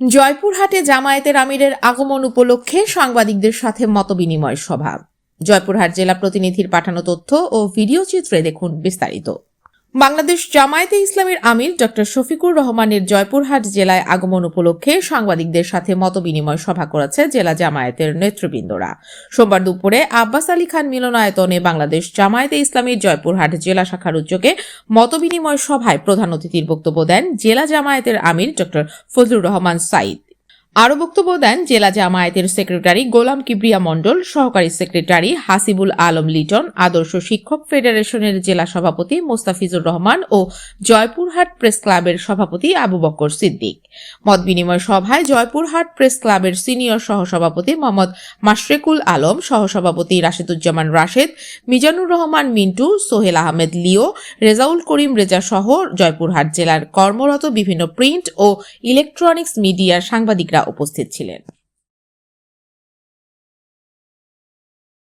জয়পুরহাটে জামায়াতের আমিরের আগমন উপলক্ষে সাংবাদিকদের সাথে মতবিনিময় সভা। জয়পুরহাট জেলা প্রতিনিধির পাঠানো তথ্য ও ভিডিও চিত্রে দেখুন বিস্তারিত। বাংলাদেশ জামায়াতে ইসলামের আমির ডক্টর শফিকুর রহমানের জয়পুরহাট জেলায় আগমন উপলক্ষে সাংবাদিকদের সাথে মতবিনিময় সভা করেছে জেলা জামায়াতের নেতৃবৃন্দরা। সোমবার দুপুরে আব্বাস আলী খান মিলনায়তনে বাংলাদেশ জামায়াতে ইসলামীর জয়পুরহাট জেলা শাখার উদ্যোগে মতবিনিময় সভায় প্রধান অতিথির বক্তব্য দেন জেলা জামায়াতের আমির ডক্টর ফজলুর রহমান সাইদ আরও বক্তব্য দেন জেলা জামায়াতের সেক্রেটারি গোলাম কিবরিয়া মণ্ডল, সহকারী সেক্রেটারি হাসিবুল আলম লিটন, আদর্শ শিক্ষক ফেডারেশনের জেলা সভাপতি মোস্তাফিজুর রহমান ও জয়পুরহাট প্রেস ক্লাবের সভাপতি আবু বক্কর সিদ্দিক। মত বিনিময় সভায় জয়পুরহাট প্রেস ক্লাবের সিনিয়র সহসভাপতি মোহাম্মদ মাশরেকুল আলম, সহসভাপতি রাশেদুজ্জামান রাশেদ, মিজানুর রহমান মিন্টু, সোহেল আহমেদ লিও, রেজাউল করিম রেজা সহ জয়পুরহাট জেলার কর্মরত বিভিন্ন প্রিন্ট ও ইলেকট্রনিক্স মিডিয়ার সাংবাদিকরা উপস্থিত ছিলেন।